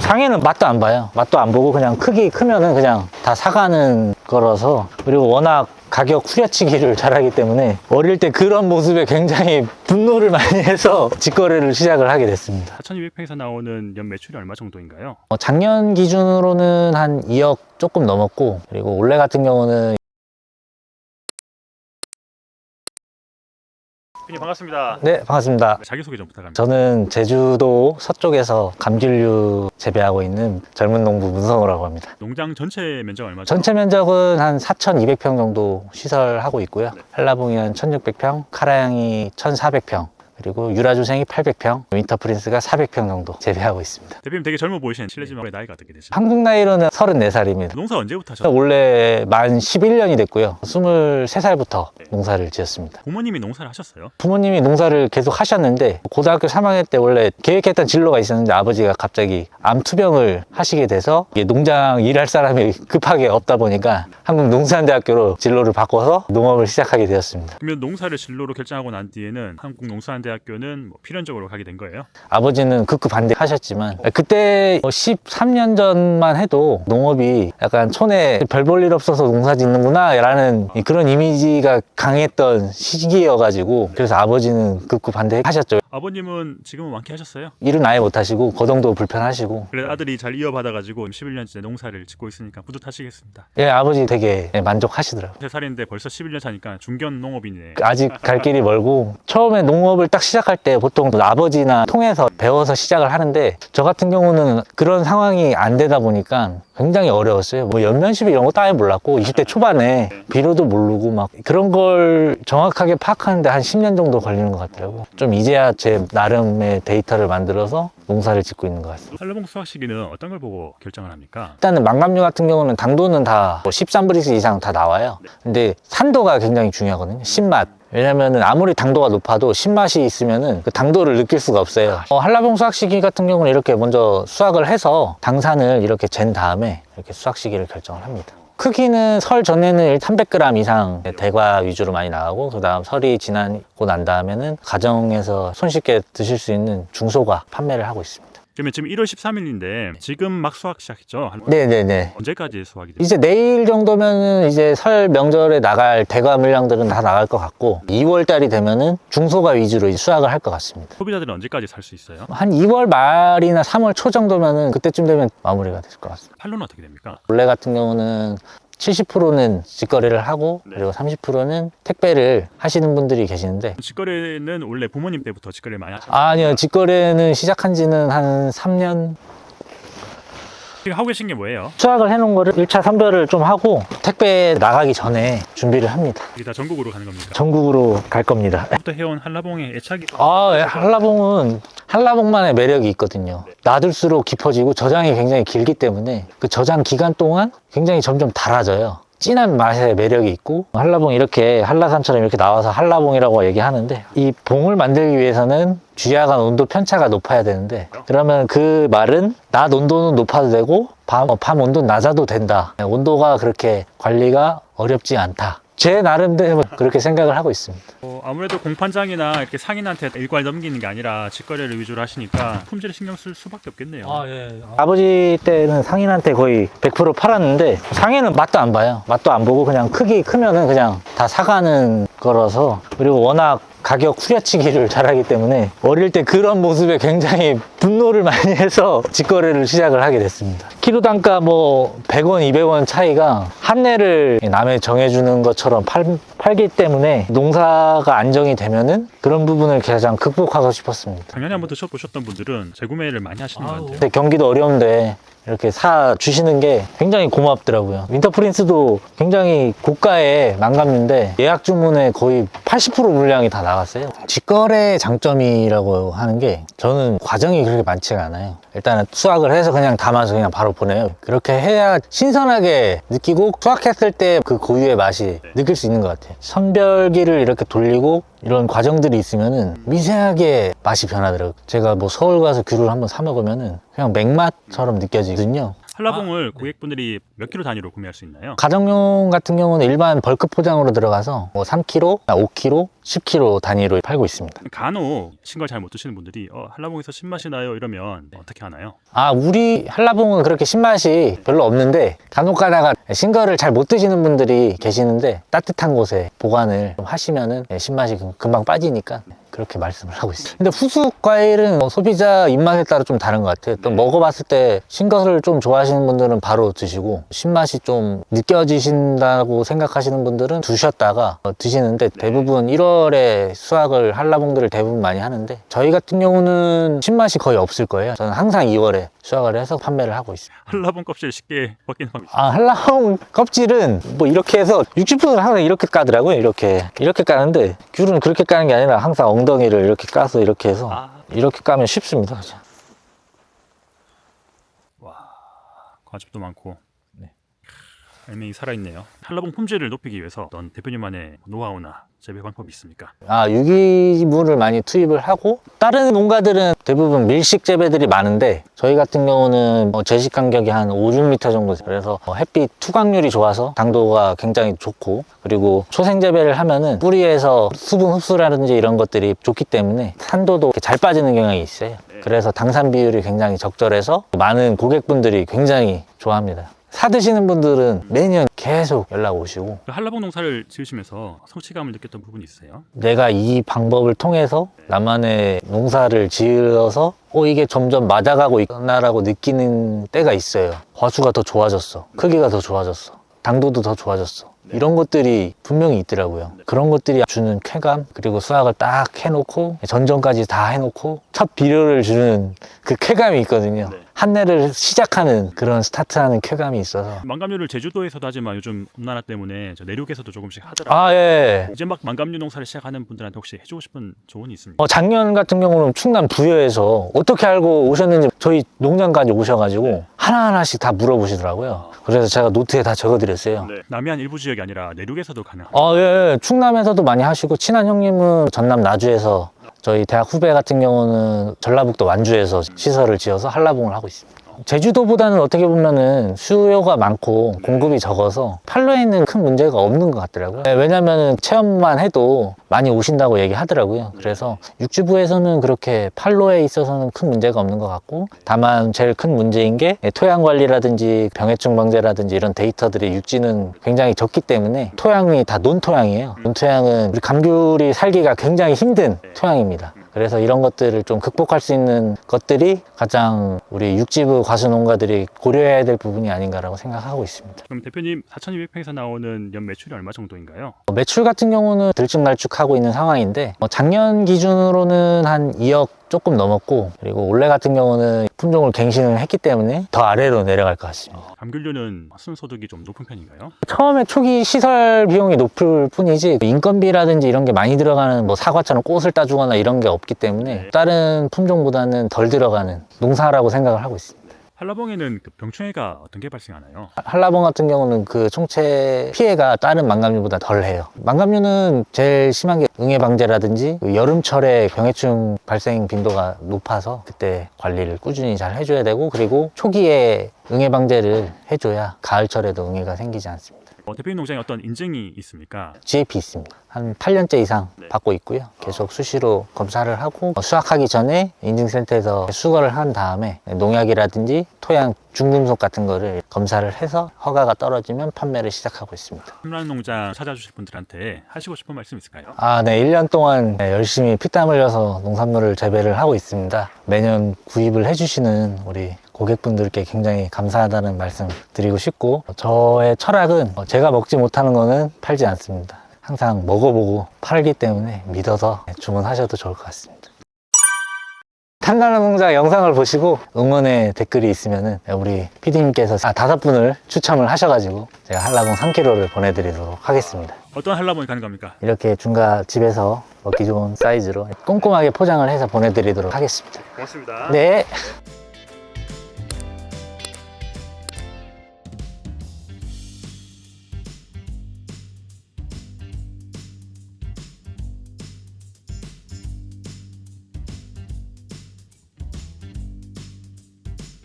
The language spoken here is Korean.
상해는 맛도 안 봐요. 맛도 안 보고 그냥 크기 크면은 그냥 다 사가는 거라서 그리고 워낙 가격 후려치기를 잘하기 때문에 어릴 때 그런 모습에 굉장히 분노를 많이 해서 직거래를 시작을 하게 됐습니다. 4,200평에서 나오는 연 매출이 얼마 정도인가요? 어, 작년 기준으로는 한 2억 조금 넘었고 그리고 올해 같은 경우는 대표님 반갑습니다. 네 반갑습니다. 자기소개 좀 부탁합니다. 저는 제주도 서쪽에서 감귤류 재배하고 있는 젊은 농부 문성호라고 합니다. 농장 전체 면적 얼마죠? 전체 면적은 한 4,200평 정도 시설하고 있고요. 한라봉이 한 1,600평, 카라양이 1,400평, 그리고 유라주생이 800평, 윈터프린스가 400평 정도 재배하고 있습니다. 대표님 되게 젊어 보이시는 실례지만 나이가 어떻게 되시죠? 한국 나이로는 34살입니다. 농사 언제부터 하셨어요? 올해 만 11년이 됐고요. 23살부터 농사를 지었습니다. 부모님이 농사를 하셨어요? 부모님이 농사를 계속 하셨는데 고등학교 3학년 때 원래 계획했던 진로가 있었는데 아버지가 갑자기 암 투병을 하시게 돼서 농장 일할 사람이 급하게 없다 보니까 한국 농수산대학교로 진로를 바꿔서 농업을 시작하게 되었습니다. 그러면 농사를 진로로 결정하고 난 뒤에는 한국농수산대 학교는 뭐 필연적으로 가게 된 거예요? 아버지는 극구 반대하셨지만 그때 13년 전만 해도 농업이 약간 촌에 별 볼 일 없어서 농사 짓는구나 라는 그런 이미지가 강했던 시기여가지고 그래서 아버지는 극구 반대하셨죠. 아버님은 지금은 완쾌하셨어요? 일은 아예 못하시고 거동도 불편하시고 그래 아들이 잘 이어받아가지고 11년째 농사를 짓고 있으니까 뿌듯하시겠습니다. 예 아버지 되게 만족하시더라고요. 3살인데 벌써 11년 차니까 중견 농업이네. 아직 갈 길이 멀고 처음에 농업을 딱 시작할 때 보통 아버지나 통해서 배워서 시작을 하는데 저 같은 경우는 그런 상황이 안 되다 보니까 굉장히 어려웠어요. 뭐 연면시비 이런 것도 아예 몰랐고 20대 초반에 비료도 모르고 막 그런 걸 정확하게 파악하는데 한 10년 정도 걸리는 것 같더라고요. 좀 이제야 제 나름의 데이터를 만들어서 농사를 짓고 있는 것 같습니다. 한라봉 수확 시기는 어떤 걸 보고 결정을 합니까? 일단은 망감류 같은 경우는 당도는 다 13브릭스 이상 다 나와요. 근데 산도가 굉장히 중요하거든요. 신맛. 왜냐면은 아무리 당도가 높아도 신맛이 있으면은 그 당도를 느낄 수가 없어요. 어, 한라봉 수확 시기 같은 경우는 이렇게 먼저 수확을 해서 당산을 이렇게 잰 다음에 이렇게 수확 시기를 결정을 합니다. 크기는 설 전에는 300g 이상 대과 위주로 많이 나가고 그 다음 설이 지나고 난 다음에는 가정에서 손쉽게 드실 수 있는 중소가 판매를 하고 있습니다. 그러면 지금 1월 13일인데 지금 막 수확 시작했죠? 한- 네네네. 언제까지 수확이 돼요? 이제 내일 정도면은 이제 설 명절에 나갈 대과 물량들은 다 나갈 것 같고 2월 달이 되면은 중소가 위주로 이제 수확을 할 것 같습니다. 소비자들은 언제까지 살 수 있어요? 한 2월 말이나 3월 초 정도면은 그때쯤 되면 마무리가 될 것 같습니다. 판로는 어떻게 됩니까? 원래 같은 경우는 70%는 직거래를 하고 네. 그리고 30%는 택배를 하시는 분들이 계시는데 직거래는 원래 부모님 때부터 직거래 많이 하셨어요? 아니요 직거래는 시작한 지는 한 3년 지금 하고 계신 게 뭐예요? 수확을 해놓은 거를 1차 선별을 좀 하고 택배 나가기 전에 준비를 합니다. 이게 다 전국으로 가는 겁니까? 전국으로 갈 겁니다. 부터 해온 한라봉의 애착이 아, 예, 한라봉은 한라봉만의 매력이 있거든요. 놔둘수록 깊어지고 저장이 굉장히 길기 때문에 그 저장 기간 동안 굉장히 점점 달아져요. 진한 맛의 매력이 있고 한라봉 이렇게 한라산처럼 이렇게 나와서 한라봉이라고 얘기하는데 이 봉을 만들기 위해서는 주야간 온도 편차가 높아야 되는데 그러면 그 말은 낮 온도는 높아도 되고 밤, 어, 밤 온도는 낮아도 된다. 온도가 그렇게 관리가 어렵지 않다. 제 나름대로 그렇게 생각을 하고 있습니다. 어, 아무래도 공판장이나 이렇게 상인한테 일괄 넘기는 게 아니라 직거래를 위주로 하시니까 품질에 신경 쓸 수밖에 없겠네요. 예. 아버지 때는 상인한테 거의 100% 팔았는데 상인은 맛도 안 봐요. 맛도 안 보고 그냥 크기 크면은 그냥 다 사가는 거라서 그리고 워낙 가격 후려치기를 잘하기 때문에 어릴 때 그런 모습에 굉장히 분노를 많이 해서 직거래를 시작을 하게 됐습니다. 키로 단가 뭐 100원, 200원 차이가 한내를 남에 정해주는 것처럼 팔, 팔기 때문에 농사가 안정이 되면은 그런 부분을 가장 극복하고 싶었습니다. 작년에 한번 드셔보셨던 분들은 재구매를 많이 하시는 것 같아요. 근데 경기도 어려운데 이렇게 사 주시는 게 굉장히 고맙더라고요. 윈터프린스도 굉장히 고가의 망감류인데 예약 주문에 거의 80% 물량이 다 나갔어요. 직거래 장점이라고 하는 게 저는 과정이 그렇게 많지가 않아요. 일단은 수확을 해서 그냥 담아서 그냥 바로 보내요. 그렇게 해야 신선하게 느끼고 수확했을 때 그 고유의 맛이 느낄 수 있는 것 같아요. 선별기를 이렇게 돌리고 이런 과정들이 있으면은 미세하게 맛이 변하더라고요. 제가 뭐 서울 가서 귤을 한번 사 먹으면은 그냥 맥맛처럼 느껴지거든요. 한라봉을 고객분들이 몇 킬로 단위로 구매할 수 있나요? 가정용 같은 경우는 일반 벌크 포장으로 들어가서 뭐 3kg, 5kg, 10kg 단위로 팔고 있습니다. 간혹 신걸 잘 못 드시는 분들이 어, 한라봉에서 신맛이 나요 이러면 어떻게 하나요? 아, 우리 한라봉은 그렇게 신맛이 별로 없는데 간혹 가다가 신거를 잘 못 드시는 분들이 계시는데 따뜻한 곳에 보관을 좀 하시면은 신맛이 금- 금방 빠지니까 그렇게 말씀을 하고 있어요. 근데 후숙 과일은 뭐 소비자 입맛에 따라 좀 다른 것 같아요. 또 먹어봤을 때 신것을 좀 좋아하시는 분들은 바로 드시고 신맛이 좀 느껴지신다고 생각하시는 분들은 두셨다가 어, 드시는데 대부분 1월에 수확을 한라봉들을 대부분 많이 하는데 저희 같은 경우는 신맛이 거의 없을 거예요. 저는 항상 2월에 수확을 해서 판매를 하고 있습니다. 한라봉 껍질 쉽게 벗기는 방법 아, 한라봉 껍질은 뭐 이렇게 해서 60분을 항상 이렇게 까더라고요. 이렇게. 이렇게 까는데 귤은 그렇게 까는 게 아니라 항상 엉덩이를 이렇게 까서 이렇게 해서 아, 이렇게 까면 쉽습니다. 과즙도 많고 네. 알맹이 살아있네요. 한라봉 품질을 높이기 위해서 어떤 대표님만의 노하우나 재배 방법이 있습니까? 아, 유기물을 많이 투입을 하고 다른 농가들은 대부분 밀식 재배들이 많은데 저희 같은 경우는 뭐 제식 간격이 한 5, 6m 정도. 그래서 뭐 햇빛 투각률이 좋아서 당도가 굉장히 좋고 그리고 초생 재배를 하면은 뿌리에서 수분 흡수라든지 이런 것들이 좋기 때문에 산도도 잘 빠지는 경향이 있어요. 그래서 당산 비율이 굉장히 적절해서 많은 고객분들이 굉장히 좋아합니다. 사드시는 분들은 매년 계속 연락 오시고 그 한라봉 농사를 지으시면서 성취감을 느꼈던 부분이 있어요. 내가 이 방법을 통해서 나만의 농사를 지어서 어 이게 점점 맞아가고 있구나라고 느끼는 때가 있어요. 화수가 더 좋아졌어. 크기가 더 좋아졌어. 당도도 더 좋아졌어. 이런 것들이 분명히 있더라고요. 그런 것들이 주는 쾌감, 그리고 수확을 딱 해놓고, 전전까지 다 해놓고, 첫 비료를 주는 그 쾌감이 있거든요. 네. 한 해를 시작하는 그런 스타트하는 쾌감이 있어서. 망감류를 제주도에서도 하지만 요즘 온난화 때문에 저 내륙에서도 조금씩 하더라고요. 아, 예. 이제 막 망감류 농사를 시작하는 분들한테 혹시 해주고 싶은 조언이 있습니까? 어, 작년 같은 경우는 충남 부여에서 어떻게 알고 오셨는지 저희 농장까지 오셔가지고 하나하나씩 다 물어보시더라고요. 그래서 제가 노트에 다 적어드렸어요. 네. 남해안 일부 지역이 아니라 내륙에서도 가능한. 어, 예, 예. 충남에서도 많이 하시고, 친한 형님은 전남 나주에서, 저희 대학 후배 같은 경우는 전라북도 완주에서 시설을 지어서 한라봉을 하고 있습니다. 제주도보다는 어떻게 보면은 수요가 많고 공급이 적어서 판로에는 큰 문제가 없는 것 같더라고요. 네, 왜냐면은 체험만 해도 많이 오신다고 얘기하더라고요. 그래서 육지부에서는 그렇게 판로에 있어서는 큰 문제가 없는 것 같고 다만 제일 큰 문제인 게 토양 관리라든지 병해충 방제라든지 이런 데이터들이 육지는 굉장히 적기 때문에 토양이 다 논토양이에요. 논토양은 우리 감귤이 살기가 굉장히 힘든 토양입니다. 그래서 이런 것들을 좀 극복할 수 있는 것들이 가장 우리 육지부 과수 농가들이 고려해야 될 부분이 아닌가라고 생각하고 있습니다. 그럼 대표님 4,200평에서 나오는 연 매출이 얼마 정도인가요? 어, 매출 같은 경우는 들쭉날쭉하고 있는 상황인데 어, 작년 기준으로는 한 2억 조금 넘었고 그리고 올해 같은 경우는 품종을 갱신을 했기 때문에 더 아래로 내려갈 것 같습니다. 감귤류는 순소득이 좀 높은 편인가요? 처음에 초기 시설 비용이 높을 뿐이지 인건비라든지 이런 게 많이 들어가는 뭐 사과처럼 꽃을 따주거나 이런 게 없기 때문에 네. 다른 품종보다는 덜 들어가는 농사라고 생각을 하고 있습니다. 한라봉에는 그 병충해가 어떤 게 발생하나요? 한라봉 같은 경우는 그 총체 피해가 다른 망감류보다 덜 해요. 망감류는 제일 심한 게 응애 방제라든지 그 여름철에 병해충 발생 빈도가 높아서 그때 관리를 꾸준히 잘 해줘야 되고 그리고 초기에 응애 방제를 해줘야 가을철에도 응애가 생기지 않습니다. 어, 대표님 농장에 어떤 인증이 있습니까? GAP 있습니다. 한 8년째 이상 네. 받고 있고요. 계속 수시로 검사를 하고 수확하기 전에 인증센터에서 수거를 한 다음에 농약이라든지 토양 중금속 같은 거를 검사를 해서 허가가 떨어지면 판매를 시작하고 있습니다. 홈런 농장 찾아주실 분들한테 하시고 싶은 말씀 있을까요? 아, 네. 1년 동안 네, 열심히 피땀 흘려서 농산물을 재배를 하고 있습니다. 매년 구입을 해주시는 우리 고객분들께 굉장히 감사하다는 말씀 드리고 싶고, 저의 철학은 제가 먹지 못하는 거는 팔지 않습니다. 항상 먹어보고 팔기 때문에 믿어서 주문하셔도 좋을 것 같습니다. 탐나는 농장 영상을 보시고 응원의 댓글이 있으면은 우리 PD님께서 아, 다섯 분을 추첨을 하셔가지고 제가 한라봉 3kg를 보내드리도록 하겠습니다. 어떤 한라봉이 가능합니까? 이렇게 중가 집에서 먹기 좋은 사이즈로 꼼꼼하게 포장을 해서 보내드리도록 하겠습니다. 고맙습니다. 네.